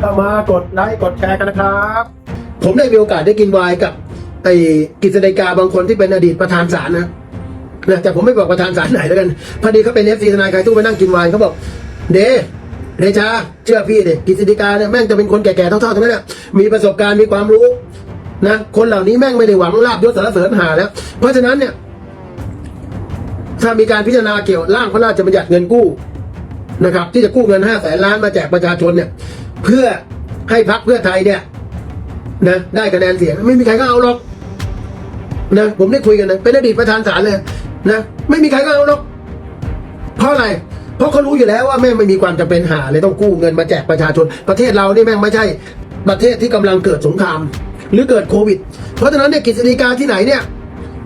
เข้ามากดไลค์กดแชร์กันนะครับ ผมได้มีโอกาสได้กินไวน์กับไอ้กิจการบางคนที่เป็นอดีตประธานศาลนะนะแต่ผมไม่บอกประธานศาลไหนแล้วกันพอดีเขาเป็นเอฟซีทนายใครตู้ไปนั่งกินไวน์เขาบอก เดเดชาเชื่อพี่เดกิจการเนี่ยแม่งจะเป็นคนแก่ๆเท่าๆทั้งนั้นแหละมีประสบการณ์มีความรู้นะคนเหล่านี้แม่งไม่ได้หวังลาบยศสารเสริญหาแล้ว เพราะฉะนั้นเนี่ย ถ้ามีการพิจารณาเกี่ยวร่างพระราชบัญญัติเงินกู้นะครับ ที่จะกู้เงินห้าแสนล้านมาแจกประชาชนเนี่ย เพื่อให้พักเพื่อไทยเนี่ยนะได้คะแนนเสียงไม่มีใครก็เอาหรอกนะผมได้คุยกันนะเป็นอดีตประธานศาลเลยนะไม่มีใครก็เอาหรอกเพราะอะไรเพราะเขารู้อยู่แล้วว่าแม่งไม่มีความจำเป็นหาเลยต้องกู้เงินมาแจกประชาชน ประเทศเรานี่แม่งไม่ใช่ประเทศที่กำลังเกิดสงคราม หรือเกิดโควิด เพราะฉะนั้นเนี่ยกฤษฎีกาที่ไหนเนี่ย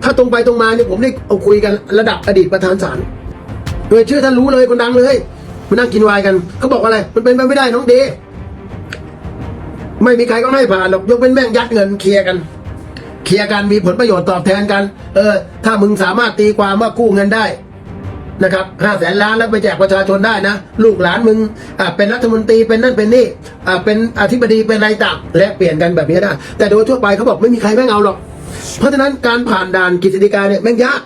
ถ้าตรงไปตรงมาเนี่ยผมได้เอาคุยกันระดับอดีตประธานศาลโดยชื่อท่านรู้เลยคนดังเลยมานั่งกินวน์กันเขาบอกว่าอะไร มันเป็นไปไม่ได้น้องเด ไม่มีใครก็ให้ผ่านหรอกยกเป็นแม่งยัดเงินเคลียร์กัน เคลียร์กันมีผลประโยชน์ตอบแทนกัน เออ ถ้ามึงสามารถตีความว่ากู้เงินได้นะครับห้าแสนล้านแล้วไปแจกประชาชนได้นะ ลูกหลานมึงอ่าเป็นรัฐมนตรีเป็นนั่นเป็นนี่อ่าเป็นอธิบดีเป็นอะไรต่างและเปลี่ยนกันแบบนี้ได้แต่โดยทั่วไปเขาบอกไม่มีใครแม่งเอาหรอก เพราะฉะนั้นการผ่านด่านกฤษฎีกาเนี่ยแม่งยาก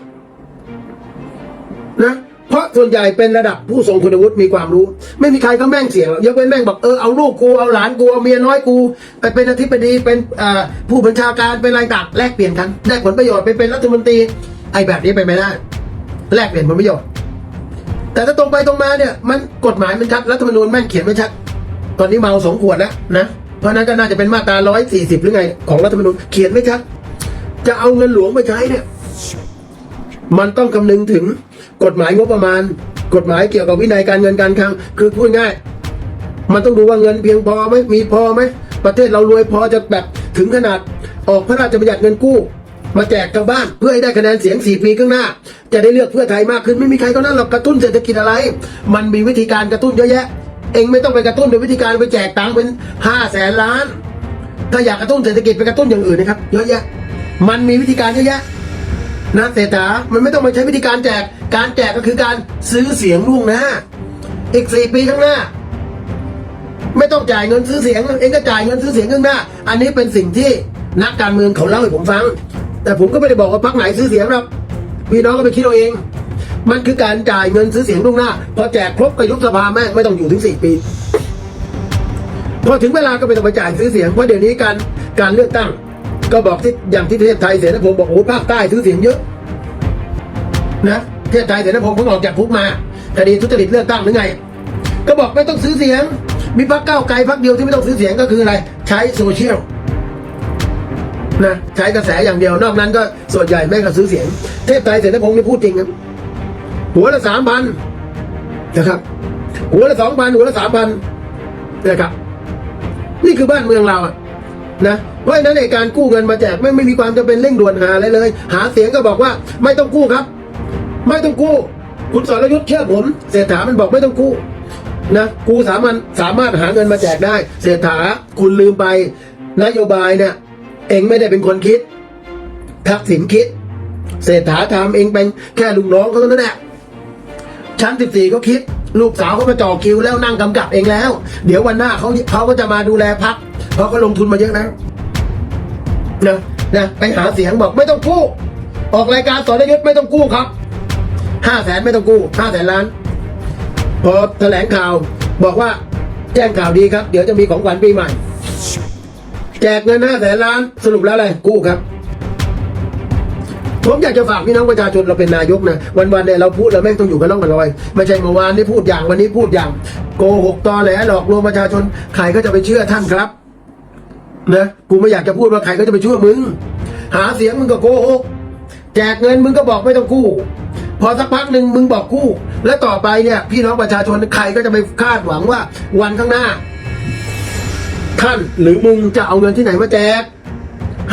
นะ เพราะส่วนใหญ่เป็นระดับผู้ทรงคุณวุฒิมีความรู้ ไม่มีใครก็แม่งเสียงหรอกยกเว้นแม่งบอกเออเอาลูกกูเอาหลานกูเอาเมียน้อยกูไปเป็นอธิบดีเป็นผู้บัญชาการเป็นอะไรต่างแลกเปลี่ยนกันได้ผลประโยชน์ไปเป็นรัฐมนตรีไอ้แบบนี้ไปไม่ได้ แลกเปลี่ยนผลประโยชน์แต่ถ้าตรงไปตรงมาเนี่ยมันกฎหมายมันชัดรัฐธรรมนูญแม่งเขียนไม่ชัดตอนนี้เมาสองขวดแล้วนะเพราะฉะนั้นก็น่าจะเป็นมาตราร้อยสี่สิบหรือไง ของรัฐธรรมนูญเขียนไม่ชัดจะเอาเงินหลวงไปใช้เนี่ย มันต้องคำนึงถึง กฎหมายงบประมาณ กฎหมายเกี่ยวกับวินัยการเงินการคลัง คือพูดง่าย มันต้องดูว่าเงินเพียงพอไหมมีพอไหมประเทศเรารวยพอจะแบบถึงขนาดออกพระราชบัญญัติเงินกู้ มาแจกชาวบ้านเพื่อให้ได้คะแนนเสียง 4 ปีข้างหน้า จะได้เลือกเพื่อไทยมากขึ้นไม่มีใครก็นั่นหรอกกระตุ้นเศรษฐกิจอะไร มันมีวิธีการกระตุ้นเยอะแยะ เองไม่ต้องไปกระตุ้นโดยวิธีการไปแจกตังค์เป็นห้าแสนล้าน ถ้าอยากกระตุ้นเศรษฐกิจไปกระตุ้นอย่างอื่นนะครับเยอะแยะ มันมีวิธีการเยอะแยะ นะเศรษฐามันไม่ต้องมาใช้วิธีการแจก การแจกก็คือการซื้อเสียงล่วงหน้า อีกสี่ปีข้างหน้า ไม่ต้องจ่ายเงินซื้อเสียง เองก็จ่ายเงินซื้อเสียงข้างหน้า อันนี้เป็นสิ่งที่นักการเมืองเขาเล่าให้ผมฟัง แต่ผมก็ไม่ได้บอกว่าพรรคไหนซื้อเสียงหรอกพี่น้องก็ไปคิดเอาเอง มันคือการจ่ายเงินซื้อเสียงล่วงหน้า พอแจกครบก็ยุบสภาแม่งไม่ต้องอยู่ถึงสี่ปีพอถึงเวลาก็ไม่ต้องไปจ่ายซื้อเสียงเพราะเดี๋ยวนี้การการเลือกตั้ง ก็บอกที่อย่างที่ประเทศไทยเสนาพงศ์บอกโอ้ภาคใต้ซื้อเสียงเยอะนะประเทศไทยเสนาพงศ์เพิ่งออกจากคุกมาคดีทุจริตเลือกตั้งหรือไง ก็บอกไม่ต้องซื้อเสียง มีพรรคก้าวไกลพรรคเดียวที่ไม่ต้องซื้อเสียงก็คืออะไร ใช้โซเชียลนะใช้กระแสอย่างเดียวนอกนั้นก็ส่วนใหญ่แม่งก็ซื้อเสียง เทพไทยเสนาพงศ์นี่พูดจริงครับหัวละสามพันนะครับ หัวละสองพันหัวละสามพันนะครับ นี่คือบ้านเมืองเราอะ นะเพราะฉะนั้นในการกู้เงินมาแจกไม่ไม่มีความจำเป็นเร่งด่วนหาอะไรเลย หาเสียงก็บอกว่าไม่ต้องกู้ครับ ไม่ต้องกู้ คุณสรยุทธ์เชื่อผมเศรษฐามันบอกไม่ต้องกู้นะกูสามารถสามารถหาเงินมาแจกได้ เศรษฐาคุณลืมไปนโยบายเนี่ยเองไม่ได้เป็นคนคิดทักษิณคิด เศรษฐาทำเองเป็นแค่ลุงน้องเขาเท่านั้นแหละชั้นสิบสี่เขาคิด ลูกสาวเขามาจ่อคิวแล้วนั่งกำกับเองแล้ว เดี๋ยววันหน้าเขาเขาก็จะมาดูแลพัก เพราะเขาลงทุนมาเยอะแล้วนะนะไปหาเสียงบอกไม่ต้องกู้ ออกรายการสรยุทธไม่ต้องกู้ครับห้าแสนไม่ต้องกู้ห้าแสนล้านพอแถลงข่าวบอกว่าแจ้งข่าวดีครับ เดี๋ยวจะมีของขวัญปีใหม่ แจกเงินห้าแสนล้านสรุปแล้วอะไรกู้ครับ ผมอยากจะฝากพี่น้องประชาชนเราเป็นนายกนะวันๆเนี่ยเราพูดเราแม่งต้องอยู่กันล่องกันลอยไม่ใช่เมื่อวานนี่พูดอย่างวันนี้พูดอย่าง โกหกตอแหลหลอกลวงประชาชนใครก็จะไปเชื่อท่านครับ นะกูไม่อยากจะพูดว่าใครก็จะไปชื่อมึง หาเสียงมึงก็โกหกแจกเงินมึงก็บอกไม่ต้องกู้ พอสักพักหนึ่งมึงบอกกู้ แล้วต่อไปเนี่ย พี่น้องประชาชนใครก็จะไปคาดหวังว่าวันข้างหน้า ท่านหรือมึงจะเอาเงินที่ไหนมาแจก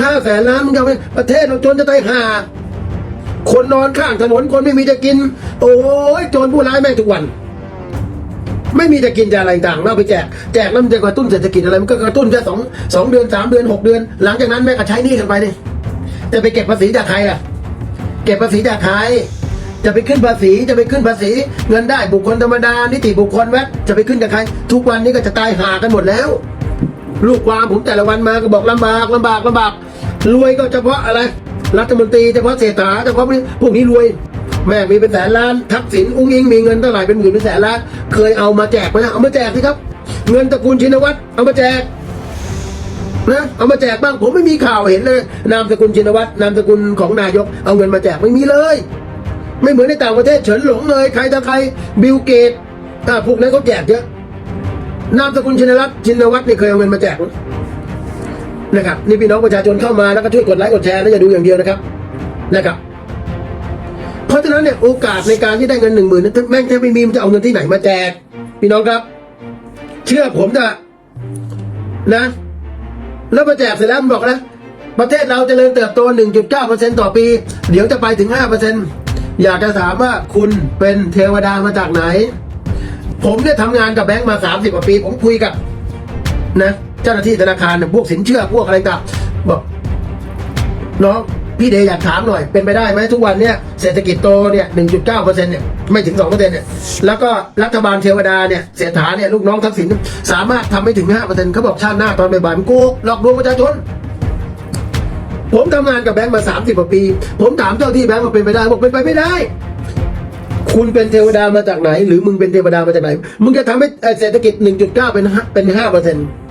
ห้าแสนล้านมึงจะเอาไปประเทศเราจนจะตายห่าคนนอนข้างถนนคนไม่มีจะกิน โอ้ยจรผู้ร้ายแม่งทุกวัน ไม่มีจะกินจะอะไรต่างเราไปแจกแจกแล้วมันจะกระตุ้นเศรษฐกิจอะไรมันก็กระตุ้นแค่สองสองเดือนสามเดือนหกเดือน หลังจากนั้นแม่ก็ใช้หนี้กันไปนี่จะไปเก็บภาษีจากใครล่ะ เก็บภาษีจากใครจะไปขึ้นภาษีจะไปขึ้นภาษี เงินได้บุคคลธรรมดานิติบุคคลแวดจะไปขึ้นกับใคร ทุกวันนี้ก็จะตายหากันหมดแล้ว ลูกความผมแต่ละวันมาก็บอกลำบากลำบากลำบากรวยก็เฉพาะอะไรรัฐมนตรีเฉพาะเศรษฐาเฉพาะพวกนี้รวย แม่งมีเป็นแสนล้านทักษิณอุ้งอิงมีเงินเท่าไหร่เป็นหมื่นเป็นแสนล้านเคยเอามาแจกไหมนะเอามาแจกสิครับ เงินตระกูลชินวัตรเอามาแจกนะเอามาแจกบ้างผมไม่มีข่าวเห็นเลยนามสกุลชินวัตรนามสกุลของนายก เอาเงินมาแจกไม่มีเลย ไม่เหมือนในต่างประเทศเฉินหลงเลยใครต่อใครบิลเกตอ่าพวกนั้นเขาแจกเยอะนามสกุลชินวัตรชินวัตรนี่เคยเอาเงินมาแจกนะครับนี่พี่น้องประชาชนเข้ามาแล้วก็ช่วยกดไลค์กดแชร์แล้วอย่าดูอย่างเดียวนะครับนะครับ เพราะฉะนั้นเนี่ยโอกาสในการที่ได้เงินหนึ่งหมื่นแม่งแทบไม่มีมันจะเอาเงินที่ไหนมาแจกพี่น้องครับ เชื่อผมเถอะนะ แล้วมาแจกเสร็จแล้วมันบอกนะประเทศเราจเจริญเติบโต 1.9%ต่อปี เดี๋ยวจะไปถึง 5%อยากจะถามว่าคุณเป็นเทวดามาจากไหน ผมเนี่ยทำงานกับแบงก์มา 30กว่าปี ผมคุยกับนะ เจ้าหน้าที่ธนาคารเนี่ยพวกสินเชื่อพวกอะไรต่างบอกน้อง พี่เดย์อยากถามหน่อยเป็นไปได้ไหมทุกวันเนี่ยเศรษฐกิจโตเนี่ย1.9%เนี่ยไม่ถึง2%เนี่ยแล้วก็รัฐบาลเทวดาเนี่ยเศรษฐาเนี่ยลูกน้องทักษิณสามารถทำไม่ถึง5%เขาบอกชาติหน้าตอนบ่ายๆมันโกหกหลอกลวงประชาชนผมทำงานกับแบงค์มา 30กว่าปี ผมถามเจ้าที่แบงค์ว่าเป็นไปได้บอกเป็นไปไม่ได้ คุณเป็นเทวดามาจากไหน หรือมึงเป็นเทวดามาจากไหน มึงจะทำให้เศรษฐกิจ 1.9 เป็น5เป็น5%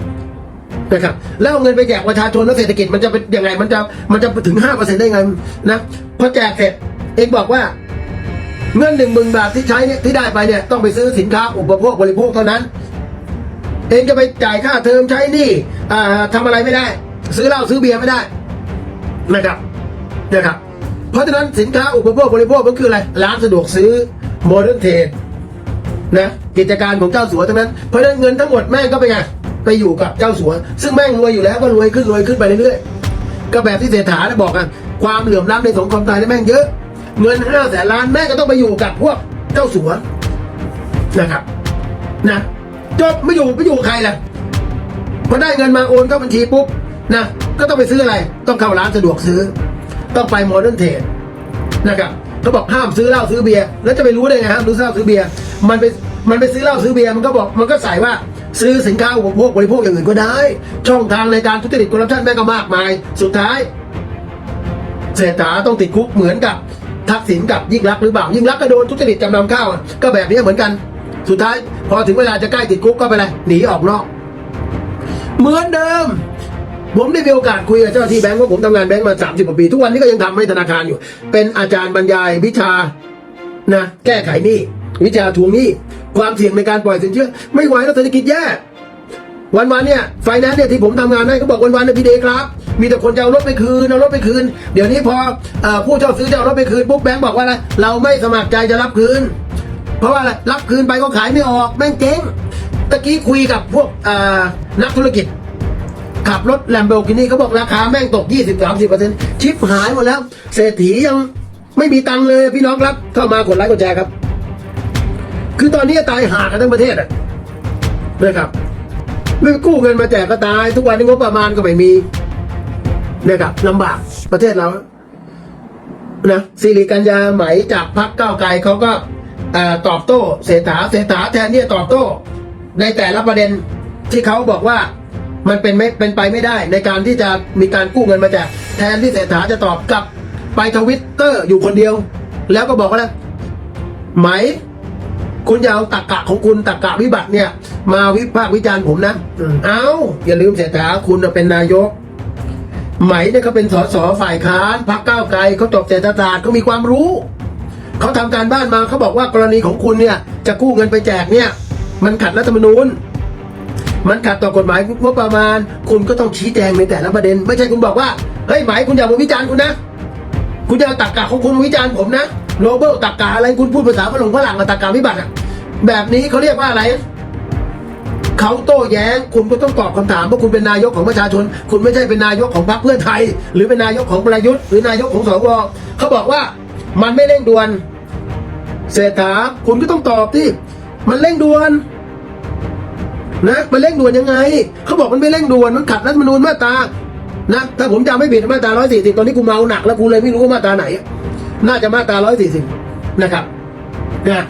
นะครับแล้วเอาเงินไปแจกประชาชนแล้วเศรษฐกิจมันจะเป็นยังไงมันจะมันจะถึง5%ได้ไงนะพอแจกเสร็จเองบอกว่าเงินหนึ่งหมื่นบาทที่ใช้เนี่ยที่ได้ไปเนี่ยต้องไปซื้อสินค้าอุปโภคบริโภคเท่านั้น เองจะไปจ่ายค่าเทอมใช้หนี่อ่าทำอะไรไม่ได้ ซื้อเหล้าซื้อเบียร์ไม่ได้นะครับนะครับ เพราะฉะนั้นสินค้าอุปโภคบริโภคมันคืออะไรร้านสะดวกซื้อโมเดิร์นเทรดนะกิจการของเจ้าสัวทั้งนั้นเพราะฉะนั้นเงินทั้งหมดแม่งก็ไปไง ไปอยู่กับเจ้าสัว ซึ่งแม่งรวยอยู่แล้วก็รวยขึ้นรวยขึ้นไปเรื่อยๆก็แบบที่เศรษฐาได้บอกกัน ความเหลื่อมล้ำในสังคมไทยเนี่ยแม่งเยอะ เงินห้าแสนล้านแม่งก็ต้องไปอยู่กับพวกเจ้าสัวนะครับนะจบไม่อยู่ไม่อยู่ใครล่ะพอได้เงินมาโอนเข้าบัญชีปุ๊บนะก็ต้องไปซื้ออะไร ต้องเข้าร้านสะดวกซื้อ ต้องไปโมเดิร์นเทรดนะครับเขาบอกห้ามซื้อเหล้าซื้อเบียร์แล้วจะไปรู้ได้ไงห้ามซื้อเหล้าซื้อเบียร์มันไปมันไปซื้อเหล้าซื้อเบียร์มันก็บอกมันก็ใส่ว่า ซื้อสินค้าอุปโภคบริโภคอย่างอื่นก็ได้ ช่องทางในการทุจริตคอร์รัปชันแม่งก็มากมาย สุดท้ายเศรษฐาต้องติดคุกเหมือนกับทักษิณกับยิ่งรักหรือเปล่ายิ่งรักก็โดนทุจริตจำนำข้าวก็แบบนี้เหมือนกัน สุดท้าย พอถึงเวลาจะใกล้ติดคุกก็ไปเลยหนีออกนอก เหมือนเดิม ผมได้มีโอกาสคุยกับเจ้าหน้าที่แบงก์ว่าผมทำงานแบงก์มา 30กว่าปี ทุกวันนี้ก็ยังทำให้ธนาคารอยู่ เป็นอาจารย์บรรยายวิชานะ แก้ไขหนี้ วิชาทวงหนี้ความเสี่ยงในการปล่อยสินเชื่อ ไม่ไหวแล้วเศรษฐกิจแย่วันวันเนี่ยไฟแนนซ์เนี่ยที่ผมทำงานให้เขาบอกวันวันเนี่ยพี่เดครับ มีแต่คนจะเอารถไปคืนเอารถไปคืน เดี๋ยวนี้พออผู้เช่าซื้อจะเอารถไปคืนปุ๊บแบงก์บอกว่าอะไรเราไม่สมัครใจจะรับคืน เพราะว่าอะไรรับคืนไปก็ขายไม่ออกแม่งเจ๊งตะกี้คุยกับพวกนักธุรกิจ ขับรถแลมโบกินี่เขาบอกราคาแม่งตก 20-30%ชิปหายหมดแล้ว เศรษฐียังไม่มีตังเลยพี่น้องครับเข้ามากดไลค์กดแชร์ครับ คือตอนนี้ตายหากันทั้งประเทศอะนะครับไม่กู้เงินมาแจกก็ตาย ทุกวันนี้งบประมาณก็ไม่มีนะครับลำบากประเทศเรานะสิริกัญญาไหมจากพักก้าวไกลเขาก็ตอบโต้เศรษฐาเศรษฐาแทนที่จะตอบโต้ ในแต่ละประเด็นที่เขาบอกว่ามันเป็นไม่เป็นไปไม่ได้ ในการที่จะมีการกู้เงินมาแจกแทนที่เศรษฐาจะตอบกลับไปทวิตเตอร์อยู่คนเดียว แล้วก็บอกว่าไหม คุณอย่าเอาตักกะของคุณตักกะวิบัติเนี่ย มาวิพากษ์วิจารณ์ผมนะอืมเอาอย่าลืมเศรษฐาคุณน่ะเป็นนายกไหมเนี่ยเขาเป็นสสฝ่ายค้านพรรคก้าวไกลเขาจบเศรษฐศาสตร์เขามีความรู้เขาทำการบ้านมาเขาบอกว่ากรณีของคุณเนี่ย จะกู้เงินไปแจกเนี่ย มันขัดรัฐธรรมนูญ มันขัดต่อกฎหมายงบประมาณ คุณก็ต้องชี้แจงในแต่ละประเด็น ไม่ใช่คุณบอกว่าเฮ้ยไหมคุณอย่ามาวิจารณ์คุณนะ คุณจะเอาตักกะของคุณมาวิจารณ์ผมนะ โรเบิร์ตตักกะอะไรคุณพูดภาษาฝรั่งฝรั่งตักกะวิบัติอะแบบนี้เขาเรียกว่าอะไรเขาโต้แย้งคุณก็ต้องตอบคำถามเพราะคุณเป็นนายกของประชาชน คุณไม่ใช่เป็นนายกของพรรคเพื่อไทย หรือเป็นนายกของประยุทธ์ หรือนายกของสวเขาบอกว่ามันไม่เร่งด่วนเศรษฐาคุณก็ต้องตอบที่มันเร่งด่วนนะมันเร่งด่วนยังไงเขาบอกมันไม่เร่งด่วนมันขัดรัฐมนูญมาตรานะถ้าผมจำไม่ผิดมาตรา140ตอนนี้กูเมาหนักแล้วกูเลยไม่รู้ว่ามาตราไหน น่าจะมาตรา140 นะครับนะ